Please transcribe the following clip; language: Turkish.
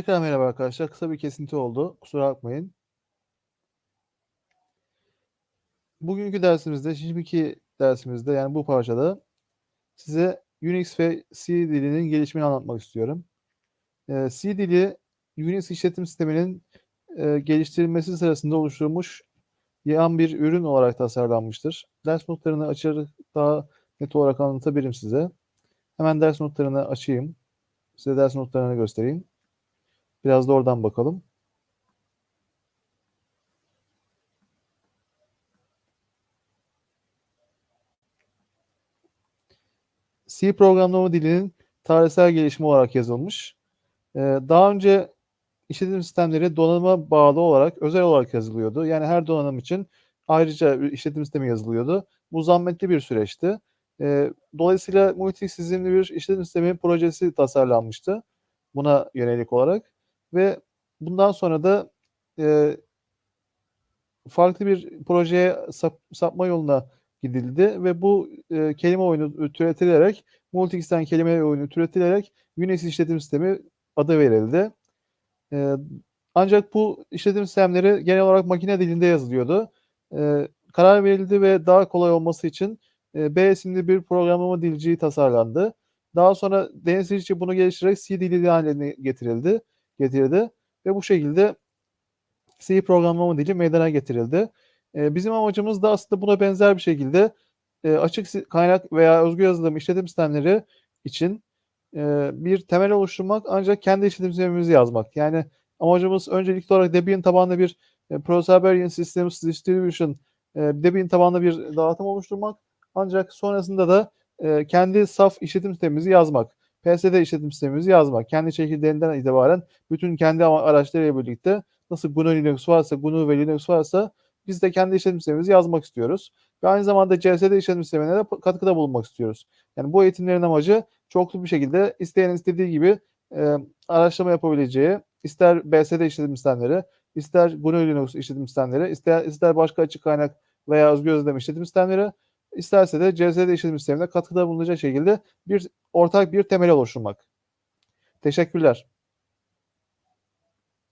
Tekrar merhaba arkadaşlar. Kısa bir kesinti oldu. Kusura bakmayın. Bugünkü dersimizde, şimdiki dersimizde yani bu parçada size Unix ve C dilinin gelişimini anlatmak istiyorum. Ee, C dili Unix işletim sisteminin e, geliştirilmesi sırasında oluşturulmuş yan bir ürün olarak tasarlanmıştır. Ders notlarını açarak daha net olarak anlatabilirim size. Hemen ders notlarını açayım. Size ders notlarını göstereyim. Biraz da oradan bakalım. C programlama dilinin tarihsel gelişimi olarak yazılmış. Ee, daha önce işletim sistemleri donanıma bağlı olarak özel olarak yazılıyordu. Yani her donanım için ayrıca işletim sistemi yazılıyordu. Bu zahmetli bir süreçti. Ee, dolayısıyla multi isimli bir işletim sistemi projesi tasarlanmıştı buna yönelik olarak ve bundan sonra da e, farklı bir projeye sap, sapma yoluna gidildi ve bu e, kelime oyunu türetilerek Multix'ten kelime oyunu türetilerek Unix işletim sistemi adı verildi. E, ancak bu işletim sistemleri genel olarak makine dilinde yazılıyordu. E, karar verildi ve daha kolay olması için e, B isimli bir programlama dilciği tasarlandı. Daha sonra Deniz bunu geliştirerek C dili haline getirildi, getirdi ve bu şekilde C programlama dili meydana getirildi. E, bizim amacımız da aslında buna benzer bir şekilde e, açık kaynak veya özgür yazılım işletim sistemleri için e, bir temel oluşturmak ancak kendi işletim sistemimizi yazmak. Yani amacımız öncelikli olarak Debian tabanlı bir e, Proservarian Systems Distribution e, Debian tabanlı bir dağıtım oluşturmak ancak sonrasında da e, kendi saf işletim sistemimizi yazmak. PSD işletim sistemimizi yazmak. Kendi çekirdeğinden itibaren bütün kendi araçlarıyla birlikte nasıl GNU Linux varsa, GNU ve Linux varsa biz de kendi işletim sistemimizi yazmak istiyoruz. Ve aynı zamanda CSD işletim sistemine de katkıda bulunmak istiyoruz. Yani bu eğitimlerin amacı çoklu bir şekilde isteyen istediği gibi e, araştırma yapabileceği, ister BSD işletim sistemleri, ister GNU Linux işletim sistemleri, ister, ister başka açık kaynak veya özgür yazılım işletim sistemleri, isterse de CSD işletim sistemine katkıda bulunacak şekilde bir ortak bir temel oluşturmak. Teşekkürler.